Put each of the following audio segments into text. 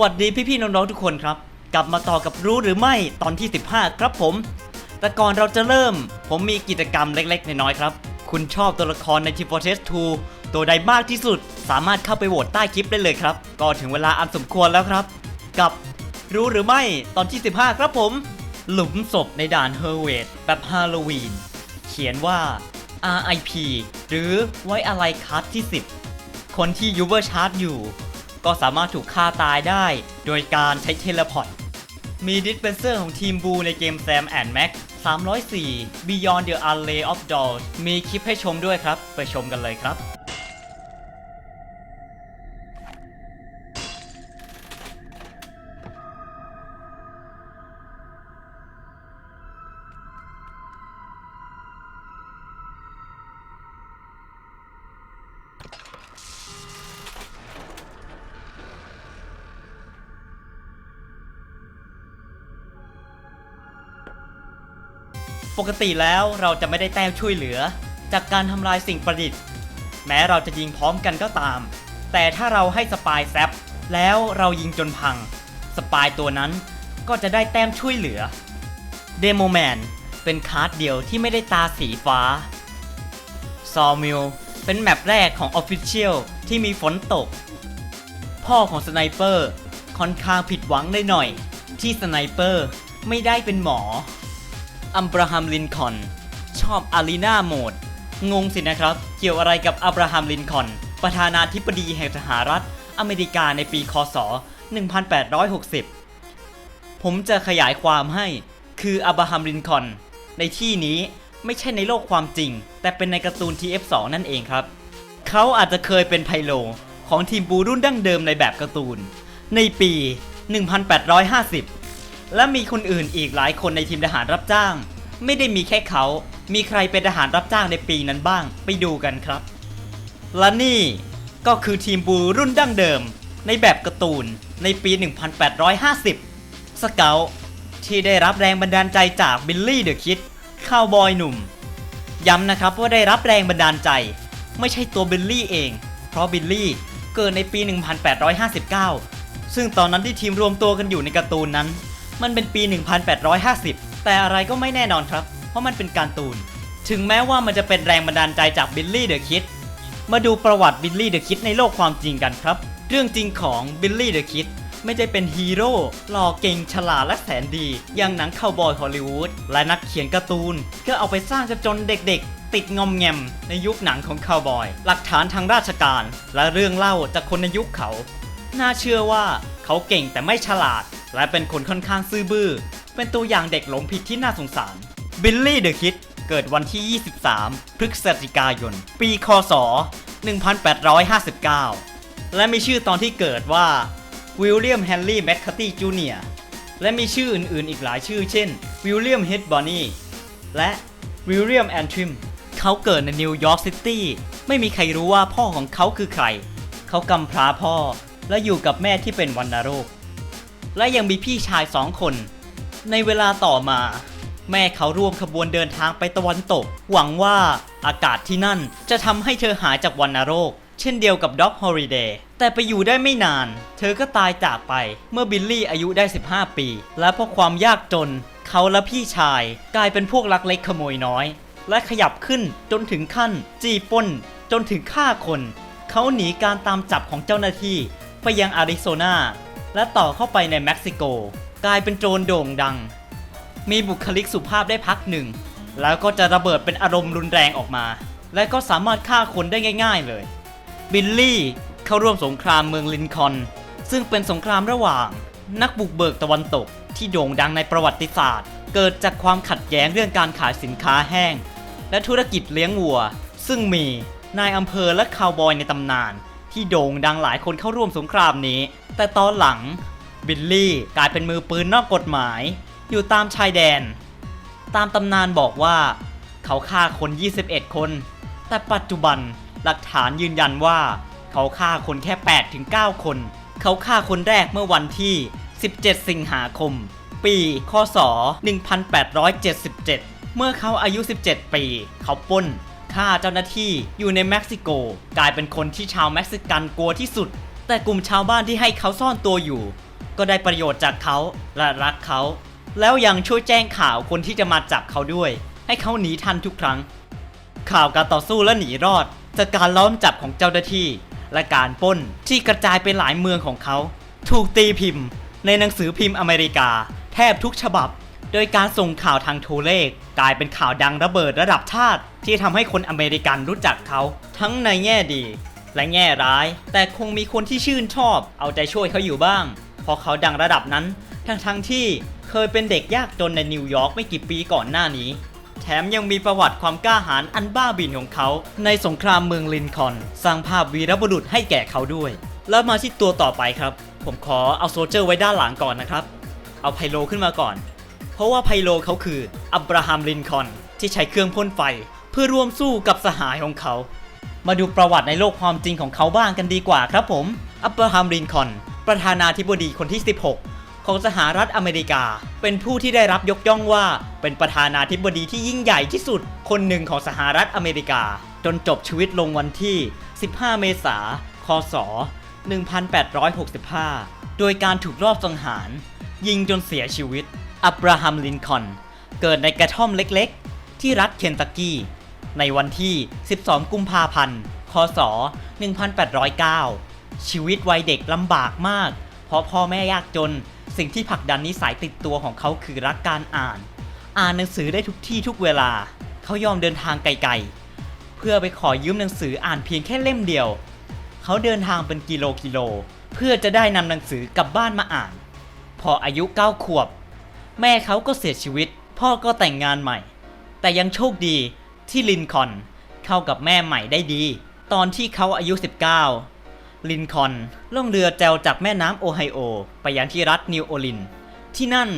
วัสดีพี่ๆน้องๆทุกคนครับ กลับมาต่อกับรู้หรือไม่ตอนที่ 15 ครับผม แต่ก่อนเราจะเริ่ม ผมมีกิจกรรมเล็กๆ น้อยๆครับ คุณชอบตัวละครใน t ิ f o r t e s 2 ตัวใดมากที่สุด สามารถเข้าไปโหวตใต้คลิปได้เลยครับ ก็ถึงเวลาอันสมควรแล้วครับ กับรู้หรือไม่ตอนที่ 15 ครับผม หลุมศพในด่านเฮอร์เวดแบบฮาโลวีนเขียนว่า RIP หรือไว้อะไรคัสที่ 10 คนที่ยูเวอร์ชาร์จอยู่ ก็สามารถถูกฆ่าตายได้ โดยการใช้เทเลพอร์ต มีดิสเพนเซอร์ของทีมบูในเกมแซมแอนด์แม็ก304 Beyond the Alley of Dolls มีคลิปให้ชมด้วยครับ ไปชมกันเลยครับ ปกติแล้วเราจะไม่ได้แต้มช่วยเหลือ จากการทำลายสิ่งประดิษฐ์ แม้เราจะยิงพร้อมกันก็ตาม แต่ถ้าเราให้สปายแซปแล้วเรายิงจนพัง สปายตัวนั้นก็จะได้แต้มช่วยเหลือเดโมแมนเป็นคาร์ดเดียวที่ไม่ได้ตาสีฟ้าซอมิลเป็นแมปแรกของ Official ที่มีฝนตก พ่อของสไนเปอร์ค่อนข้างผิดหวังได้หน่อย ที่สไนเปอร์ไม่ได้เป็นหมอ อับราฮัมลินคอนชอบอารีนาโหมด งงสินะครับ เกี่ยวอะไรกับอับราฮัมลินคอนประธานาธิบดีแห่งสหรัฐอเมริกาในปีคศ 1860 ผมจะขยายความให้คืออับราฮัมลินคอนในที่นี้ไม่ใช่ในโลกความจริง แต่เป็นในการ์ตูน TF2 นั่นเองครับ เขาอาจจะเคยเป็นไพโลของทีมบูรุ่นดั้งเดิมในแบบการ์ตูน ในปี 1850 และมีคนอื่นอีกหลายคนในทีมทหารรับจ้าง ไม่ได้มีแค่เขา มีใครเป็นทหารรับจ้างในปีนั้นบ้าง ไปดูกันครับ และนี่ก็คือทีมบูรุ่นดั้งเดิม ในแบบการ์ตูนในปี 1850 สเกลที่ได้รับแรงบันดาลใจจากบิลลี่เดอะคิดข้าวบอยหนุ่ม ย้ำนะครับว่าได้รับแรงบันดาลใจ ไม่ใช่ตัวบิลลี่เอง เพราะบิลลี่เกิดในปี 1859 ซึ่งตอนนั้นที่ทีมรวมตัวกันอยู่ในการ์ตูนนั้น มันเป็นปี 1850 แต่อะไรก็ไม่แน่นอนครับ เพราะมันเป็นการ์ตูน ถึงแม้ว่ามันจะเป็นแรงบันดาลใจจากบิลลี่เดอะคิด มาดูประวัติบิลลี่เดอะคิดในโลกความจริงกันครับ เรื่องจริงของบิลลี่เดอะคิดไม่ได้เป็นฮีโร่หล่อเก่งฉลาดและแสนดี อย่างหนังคาวบอยฮอลลีวูดและนักเขียนการ์ตูน ก็เอาไปสร้างจะจนเด็กๆ ติดงอมแงมในยุคหนังของคาวบอย หลักฐานทางราชการ และเรื่องเล่าจากคนในยุคเขา น่าเชื่อว่าเขาเก่งแต่ไม่ฉลาด และเป็นคนค่อนข้างซื่อบื้อ เป็นตัวอย่างเด็กหลงผิดที่น่าสงสาร บิลลี่เดอะคิด เกิดวันที่ 23 พฤศจิกายน ปีคศ 1859 และมีชื่อตอนที่เกิดว่าวิลเลียมแฮนรี่แมคคาร์ตี้จูเนียและมีชื่ออื่นๆอีกหลายชื่อเช่น วิลเลียมเฮดบอนนีและวิลเลียมแอนทริม เขาเกิดในนิวยอร์กซิตี้ ไม่มีใครรู้ว่าพ่อของเขาคือใคร เขากำพร้าพ่อและอยู่กับแม่ที่เป็นวัณโรค และยังมีพี่ชายสองคน ในเวลาต่อมา แม่เขาร่วมขบวนเดินทางไปตะวันตก หวังว่าอากาศที่นั่นจะทำให้เธอหายจากวัณโรค เช่นเดียวกับด็อกฮอริเดย์แต่ไปอยู่ได้ไม่นาน เธอก็ตายจากไปเมื่อบิลลี่อายุได้ 15 ปี และเพราะความยากจน เขาและพี่ชายกลายเป็นพวกลักเล็กขโมยน้อย และขยับขึ้นจนถึงขั้น จีป้น จนถึงฆ่าคน เขาหนีการตามจับของเจ้าหน้าที่ ไปยังอาริโซนา และต่อเข้าไปในเม็กซิโก กลายเป็นโจรโด่งดัง มีบุคลิกสุภาพได้พักหนึ่ง แล้วก็จะระเบิดเป็นอารมณ์รุนแรงออกมา และก็สามารถฆ่าคนได้ง่าย ๆเลย บิลลี่เข้าร่วมสงครามเมืองลินคอน ซึ่งเป็นสงครามระหว่าง นักบุกเบิกตะวันตกที่โด่งดังในประวัติศาสตร์ เกิดจากความขัดแย้งเรื่องการขายสินค้าแห้ง และธุรกิจเลี้ยงวัว ซึ่งมีนายอำเภอและคาวบอยในตำนาน ที่โด่งดังหลายคนเข้าร่วมสงครามนี้ แต่ตอนหลังบิลลี่กลายเป็นมือปืนนอกกฎหมาย อยู่ตามชายแดน ตามตำนานบอกว่า เขาฆ่าคน 21 คน แต่ปัจจุบันหลักฐานยืนยันว่า เขาฆ่าคนแค่ 8-9 คน เขาฆ่าคนแรกเมื่อวันที่ 17 สิงหาคม ปีคศ 1877 เมื่อเขาอายุ 17 ปี เขาป้น ฆ่าเจ้าหน้าที่อยู่ในเม็กซิโก กลายเป็นคนที่ชาวเม็กซิกันกลัวที่สุด แต่กลุ่มชาวบ้านที่ให้เขาซ่อนตัวอยู่ ก็ได้ประโยชน์จากเขาและรักเขา แล้วยังช่วยแจ้งข่าวคนที่จะมาจับเขาด้วย ให้เขาหนีทันทุกครั้ง ข่าวการต่อสู้และหนีรอด จากการล้อมจับของเจ้าหน้าที่ และการป้นที่กระจายไปหลายเมืองของเขา ถูกตีพิมพ์ ในหนังสือพิมพ์อเมริกา แทบทุกฉบับ โดยการส่งข่าวทางโทรเลข กลายเป็นข่าวดังระเบิดระดับชาติ ที่ทำให้คนอเมริกันรู้จักเขา ทั้งในแง่ดี และแง่ร้าย แต่คงมีคนที่ชื่นชอบ เอาใจช่วยเขาอยู่บ้าง เพราะเขาดังระดับนั้น ทั้งทั้งที่เคยเป็นเด็กยากจนในนิวยอร์กไม่กี่ปีก่อนหน้านี้ แถมยังมีประวัติความกล้าหาญอันบ้าบินของเขา ในสงครามเมืองลินคอนสร้างภาพวีรบุรุษให้แก่เขาด้วย แล้วมาที่ตัวต่อไปครับ ผมขอเอาโซเจอร์ไว้ด้านหลังก่อนนะครับ เอาไพโลขึ้นมาก่อน เพราะว่าไพโลเขาคืออับราฮัมลินคอนที่ใช้เครื่องพ่นไฟ เพื่อร่วมสู้กับสหายของเขา มาดูประวัติในโลกความจริงของเขาบ้างกันดีกว่าครับผม อับราฮัมลินคอนประธานาธิบดีคนที่ 16 ของสหรัฐอเมริกา เป็นผู้ที่ได้รับยกย่องว่า เป็นประธานาธิบดีที่ยิ่งใหญ่ที่สุด คนหนึ่งของสหรัฐอเมริกา จนจบชีวิตลงวันที่ 15 เมษายนคศ 1865 โดยการถูกรอบสังหาร ยิงจนเสียชีวิต อับราฮัม ลินคอน เกิดในกระท่อมเล็กๆ ที่รัฐเคนตักกี้ ในวันที่ 12 กุมภาพันธ์ คศ 1809 ชีวิตวัยเด็กลำบากมาก เพราะพ่อแม่ยากจน สิ่งที่ผลักดันนิสัยติดตัวของเขาคือรักการอ่าน อ่านหนังสือได้ทุกที่ทุกเวลา เขายอมเดินทางไกลๆ เพื่อไปขอยืมหนังสืออ่านเพียงแค่เล่มเดียว เขาเดินทางเป็นกิโลกิโล เพื่อจะได้นำหนังสือกลับบ้านมาอ่าน พออายุ 9 ขวบ แม่เขาก็เสียชีวิต พ่อก็แต่งงานใหม่ แต่ยังโชคดีที่ลินคอนเข้ากับแม่ใหม่ได้ดี ตอนที่เขาอายุ 19 ลินคอนล่องเรือแจวจากแม่น้ำโอไฮโอ ไปยังที่รัฐนิวโอร์ลิน ที่นั่น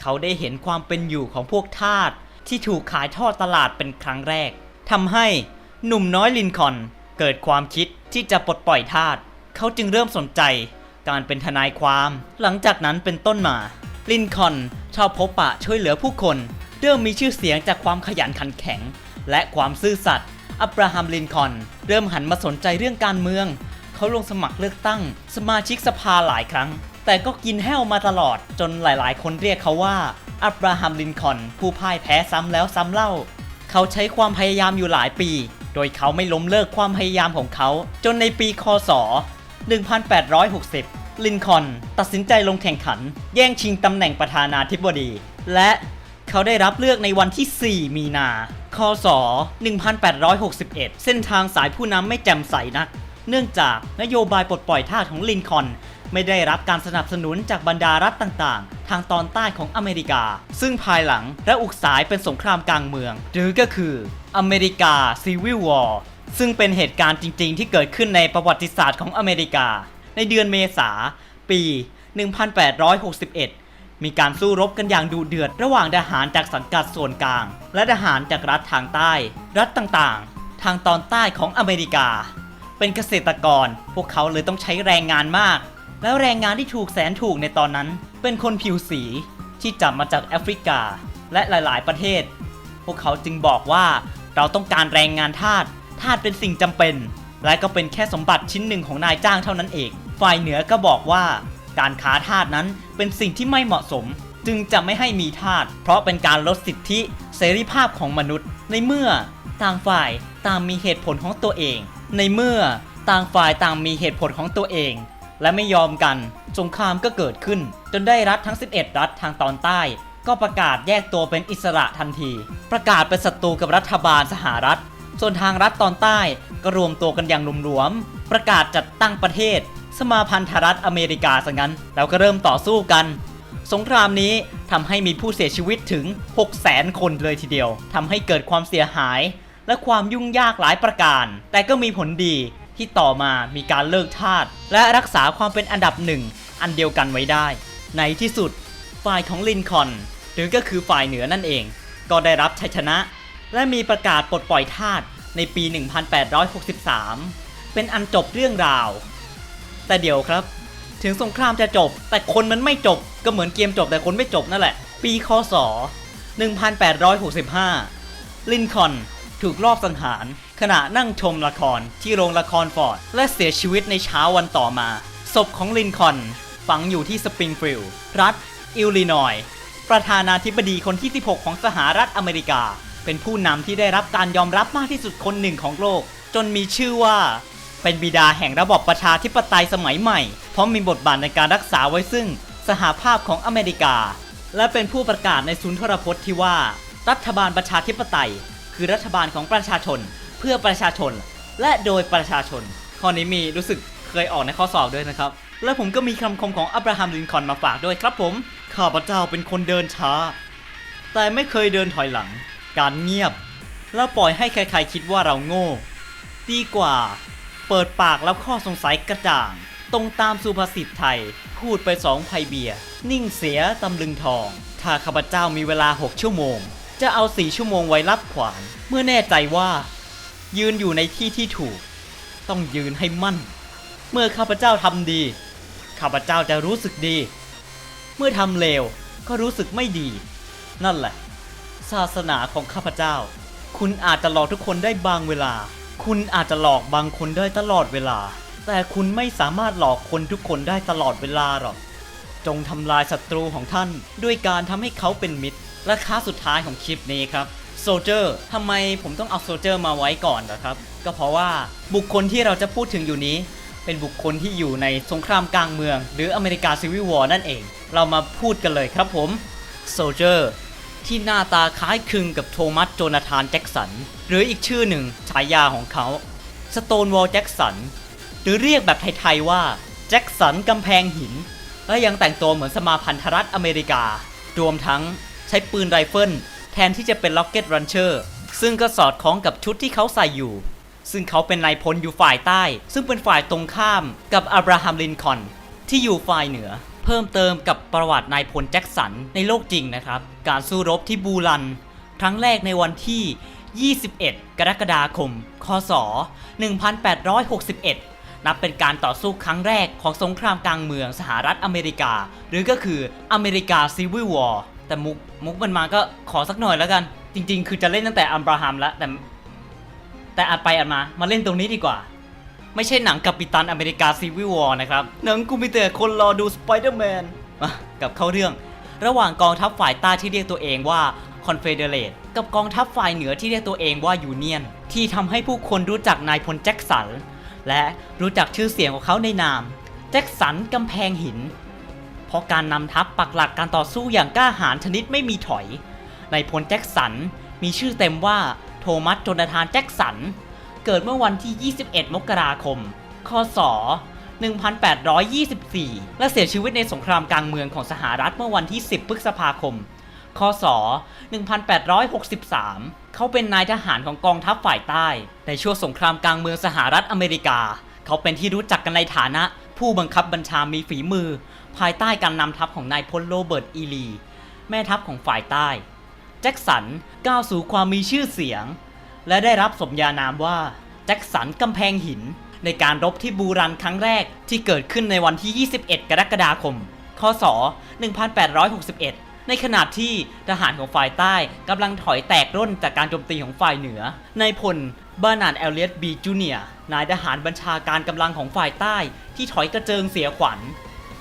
เขาได้เห็นความเป็นอยู่ของพวกทาสที่ถูกขายทอดตลาดเป็นครั้งแรกทำให้หนุ่มน้อยลินคอนเกิดความคิดที่จะปลดปล่อยทาสเขาจึงเริ่มสนใจการเป็นทนายความ หลังจากนั้นเป็นต้นมา ลินคอนชอบพบปะช่วยเหลือผู้คนเริ่มมีชื่อเสียงจากความขยันขันแข็ง และความซื่อสัตย์อับราฮัมลินคอนเริ่มหันมาสนใจเรื่องการเมือง เขาลงสมัครเลือกตั้ง สมาชิกสภาหลายครั้ง แต่ก็กินแห้วมาตลอดจนหลายๆ คนเรียกเขาว่าอับราฮัมลินคอนผู้พ่ายแพ้ซ้ำแล้วซ้ำเล่า เขาใช้ความพยายามอยู่หลายปี โดยเขาไม่ล้มเลิกความพยายามของเขา จนในปีคศ 1860 ลินคอนตัดสินใจลงแข่งขัน แย่งชิงตำแหน่งประธานาธิบดี และเขาได้รับเลือกในวันที่ 4 มีนา คศ 1861 เส้นทางสายผู้นำไม่แจ่มใสนัก เนื่องจากนโยบายปลดปล่อยทาสของลินคอนไม่ได้รับการสนับสนุนจากบรรดารัฐต่างๆ ทางตอนใต้ของอเมริกา ซึ่งภายหลังและอุกสายเป็นสงครามกลางเมือง หรือก็คืออเมริกาซีวิลวอร์ซึ่งเป็นเหตุการณ์จริงๆ ที่เกิดขึ้นในประวัติศาสตร์ของอเมริกา ในเดือนเมษาปี 1861 มีการสู้รบกันอย่างดุเดือดระหว่างทหารจากสังกัดส่วนกลาง และทหารจากรัฐทางใต้ รัฐต่างๆ ทางตอนใต้ของอเมริกา เป็นเกษตรกร พวกเขาเลยต้องใช้แรงงานมาก แล้วแรงงานที่ถูกแสนถูกในตอนนั้น เป็นคนผิวสีที่จับมาจากแอฟริกาและหลาย ๆ ประเทศ พวกเขาจึงบอกว่าเราต้องการแรงงานทาส ทาสเป็นสิ่งจำเป็น และก็เป็นแค่สมบัติชิ้นหนึ่งของนายจ้างเท่านั้นเอง ฝ่ายเหนือก็บอกว่า การค้าทาสนั้นเป็นสิ่งที่ไม่เหมาะสม จึงจะไม่ให้มีทาสเพราะเป็นการลดสิทธิเสรีภาพของมนุษย์ ในเมื่อต่างฝ่ายต่างมีเหตุผลของตัวเอง ในเมื่อต่างฝ่ายต่างมีเหตุผลของตัวเอง และไม่ยอมกันสงครามก็เกิดขึ้น จนได้รัฐทั้ง 11 รัฐทางตอนใต้ ก็ประกาศแยกตัวเป็นอิสระทันที ประกาศเป็นศัตรูกับรัฐบาลสหรัฐ ส่วนทางรัฐตอนใต้ก็รวมตัวกันอย่างหลวมๆประกาศจัดตั้งประเทศ สมาพันธรัฐอเมริกาซะงั้น แล้วก็เริ่มต่อสู้กัน สงครามนี้ทำให้มีผู้เสียชีวิตถึง 600,000คนเลยทีเดียวทำให้เกิดความเสียหาย และความยุ่งยากหลายประการ แต่ก็มีผลดีที่ต่อมามีการเลิกทาสและรักษาความเป็นอันดับหนึ่งอันเดียวกันไว้ได้ ในที่สุดฝ่ายของลินคอนหรือก็คือฝ่ายเหนือนั่นเอง ก็ได้รับชัยชนะ และมีประกาศปลดปล่อยทาสในปี 1863 เป็นอันจบเรื่องราว แต่เดี๋ยวครับ ถึงสงครามจะจบ แต่คนมันไม่จบก็เหมือนเกมจบแต่คนไม่จบนั่นแหละ ปีคศ 1865 ลินคอนถูกลอบสังหาร ขณะนั่งชมละครที่โรงละครฟอร์ด และเสียชีวิตในเช้าวันต่อมา ศพของลินคอนฝังอยู่ที่สปริงฟิลด์รัฐ อิลลินอยประธานาธิบดีคนที่ 16 ของสหรัฐอเมริกา เป็นผู้นำที่ได้รับการยอมรับมากที่สุดคนหนึ่งของโลก จนมีชื่อว่า เป็นบิดาแห่งระบอบประชาธิปไตยสมัยใหม่ เพราะมีบทบาทในการรักษาไว้ซึ่งสหภาพของอเมริกา และเป็นผู้ประกาศในศูนย์ทรพจน์ที่ว่า รัฐบาลประชาธิปไตย คือรัฐบาลของประชาชน เพื่อประชาชน และโดยประชาชน ข้อนี้มีรู้สึกเคยออกในข้อสอบด้วยนะครับ และผมก็มีคำคมของอับราฮัมลินคอล์นมาฝากด้วยครับผม ข้าพเจ้าเป็นคนเดินช้า แต่ไม่เคยเดินถอยหลัง การเงียบ แล้วปล่อยให้ใครๆคิดว่าเราโง่ ดีกว่า เปิดปากแล้วข้อสงสัยกระจ่าง ตรงตามสุภาษิตไทย พูดไปสองไพเบีย นิ่งเสียตำลึงทอง ถ้าข้าพเจ้ามีเวลา 6 ชั่วโมง จะเอา4ชั่วโมงไว้รับขวาน เมื่อแน่ใจว่า ยืนอยู่ในที่ที่ถูก ต้องยืนให้มั่น เมื่อข้าพเจ้าทำดี ข้าพเจ้าจะรู้สึกดี เมื่อทำเลวก็รู้สึกไม่ดี นั่นแหละ ศาสนาของข้าพเจ้า คุณอาจจะหลอกทุกคนได้บางเวลา คุณอาจจะหลอกบางคนได้ตลอดเวลา แต่คุณไม่สามารถหลอกคนทุกคนได้ตลอดเวลาหรอก จงทำลายศัตรูของท่าน ด้วยการทำให้เขาเป็นมิตร และค่าสุดท้ายของคลิปนี้ครับโซเจอร์ทำไมผมต้องเอาโซเจอร์มาไว้ก่อนนะครับ ก็เพราะว่าบุคคลที่เราจะพูดถึงอยู่นี้ เป็นบุคคลที่อยู่ในสงครามกลางเมือง หรืออเมริกาซีวิววอร์นั่นเอง เรามาพูดกันเลยครับผมโซเจอร์ ที่หน้าตาคล้ายคลึงกับโทมัสโจนาธานแจ็กสัน หรืออีกชื่อหนึ่งฉายาของเขาสโตนวอลแจ็กสันหรือเรียกแบบไทย ๆ ว่าแจ็คสันกำแพงหิน และยังแต่งตัวเหมือนสมาพันธรัฐอเมริกา รวมทั้งใช้ปืนไรเฟิลแทนที่จะเป็นล็อกเก็ตรันเชอร์ซึ่งก็สอดคล้องกับชุดที่เขาใส่อยู่ ซึ่งเขาเป็นนายพลอยู่ฝ่ายใต้ ซึ่งเป็นฝ่ายตรงข้ามกับอับราฮัมลินคอนที่อยู่ฝ่ายเหนือ เพิ่มเติมกับประวัตินายพลแจ็คสันในโลกจริงนะครับ การสู้รบที่บูรัน ครั้งแรกในวันที่ 21 กรกฎาคม คศ 1861 นับเป็นการต่อสู้ครั้งแรกของสงครามกลางเมืองสหรัฐอเมริกา หรือก็คืออเมริกาซีวิลวอร์แต่มุกมุกมันมาก็ขอสักหน่อยแล้วกัน จริง ๆ คือจะเล่นตั้งแต่อัมบราฮัมแล้วแต่แต่อัดไปอัดมามาเล่นตรงนี้ดีกว่า ไม่ใช่หนังกัปตันอเมริกาซีวิววอร์นะครับ หนังกูมีแต่คนรอดูสไปเดอร์แมนกับเข้าเรื่อง ระหว่างกองทัพฝ่ายใต้ที่เรียกตัวเองว่าคอนเฟเดเรตกับกองทัพฝ่ายเหนือที่เรียกตัวเองว่ายูเนียน ที่ทำให้ผู้คนรู้จักนายพลแจ็คสัน และรู้จักชื่อเสียงของเขาในนาม แจ็คสันกำแพงหิน เพราะการนำทัพปักหลักการต่อสู้อย่างกล้าหาญชนิดไม่มีถอยนายพลแจ็คสันมีชื่อเต็มว่าโทมัสโจนาธานแจ็คสัน เกิดเมื่อวันที่ 21 มกราคม คศ 1824 และเสียชีวิตในสงครามกลางเมืองของสหรัฐเมื่อวันที่ 10 พฤษภาคม คศ 1863 เขาเป็นนายทหารของกองทัพฝ่ายใต้ ในช่วงสงครามกลางเมืองสหรัฐอเมริกา เขาเป็นที่รู้จักกันในฐานะ ผู้บังคับบัญชามีฝีมือ ภายใต้การนำทัพของนายพลโรเบิร์ต อีลี แม่ทัพของฝ่ายใต้ แจ็คสันก้าวสู่ความมีชื่อเสียง และได้รับสมญานามว่าแจ็คสันกำแพงหิน ในการรบที่บูรันครั้งแรกที่เกิดขึ้นในวันที่ 21 กรกฎาคม คศ 1861 ในขณะที่ทหารของฝ่ายใต้กำลังถอยแตกร่นจากการโจมตีของฝ่ายเหนือนายพลบานาร์ดเอลเลียตบีจูเนียนายทหารบัญชาการกำลังของฝ่ายใต้ที่ถอยกระเจิงเสียขวัญ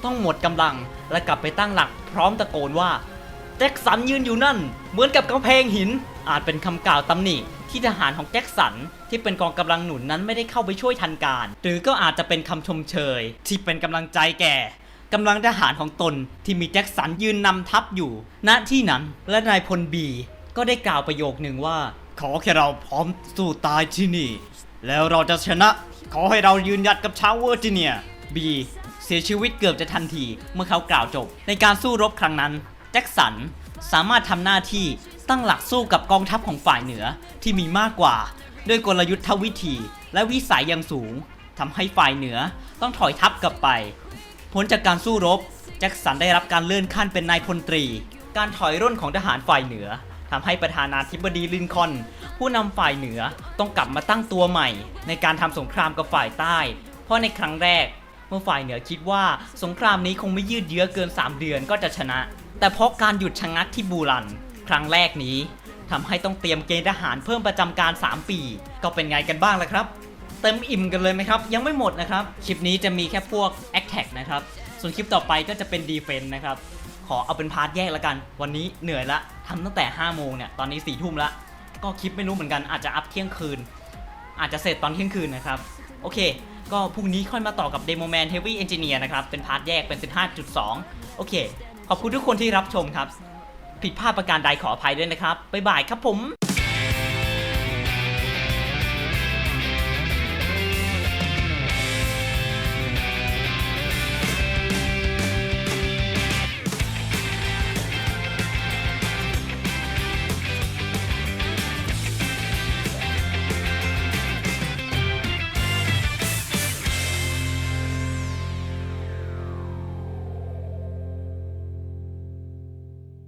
ต้องหมดกำลังและกลับไปตั้งหลักพร้อมตะโกนว่าแจ็คสันยืนอยู่นั่น เหมือนกับกำแพงหินอาจเป็นคำกล่าวตำหนิ ที่ทหารของแจ็คสันที่เป็นกองกำลังหนุนนั้นไม่ได้เข้าไปช่วยทันการ หรือก็อาจจะเป็นคำชมเชย ที่เป็นกำลังใจแก่กำลังทหารของตนที่มีแจ็คสันยืนนำทัพอยู่ ณที่นั้นและนายพลบีก็ได้กล่าวประโยคหนึ่งว่า ขอแค่เราพร้อมสู้ตายที่นี่ แล้วเราจะชนะ ขอให้เรายืนหยัดกับชาวเวอร์จิเนียบีเสียชีวิตเกือบจะทันทีเมื่อเขากล่าวจบ ในการสู้รบครั้งนั้น แจ็คสันสามารถทำหน้าที่ตั้งหลักสู้กับกองทัพของฝ่ายเหนือที่มีมากกว่า ด้วยกลยุทธวิธี และวิสัยอย่างสูงทำให้ฝ่ายเหนือต้องถอยทัพกลับไป ผลจากการสู้รบ แจ็คสันได้รับการเลื่อนขั้นเป็นนายพลตรี การถอยร่นของทหารฝ่ายเหนือทำให้ประธานาธิบดีลินคอน ผู้นำฝ่ายเหนือต้องกลับมาตั้งตัวใหม่ ในการทำสงครามกับฝ่ายใต้ เพราะในครั้งแรก เมื่อฝ่ายเหนือคิดว่าสงครามนี้คงไม่ยืดเยื้อเกิน 3 เดือนก็จะชนะ แต่เพราะการหยุดชะงักที่บูรัน ครั้งแรกนี้ทำให้ต้องเตรียมเกณฑ์ทหารเพิ่มประจำการ 3 ปี ก็เป็นไงกันบ้างล่ะครับ เต็มอิ่มกันเลยไหมครับ ยังไม่หมดนะครับ คลิปนี้จะมีแค่พวก a c t a c นะครับ ส่วนคลิปต่อไปก็จะเป็นดีเฟนต์นะครับ ขอเอาเป็นพาร์ทแยกแล้วกัน วันนี้เหนื่อยละทำตั้งแต่5โมงเนี่ย ตอนนี้4ี่ทุ่มละ ก็คลิปไม่รู้เหมือนกัน อาจจะอัพเที่ยงคืน อาจจะเสร็จตอนเที่ยงคืนนะครับ โอเค ก็พรุ่งนี้ค่อยมาต่อกับ Demo Man Heavy Engineer นะครับ เป็นพาร์ทแยกเป็น 15.2 โอเค ขอบคุณทุกคนที่รับชมครับ ผิดพลาดประการใดขออภัยด้วยนะครับ บ๊ายบายครับผม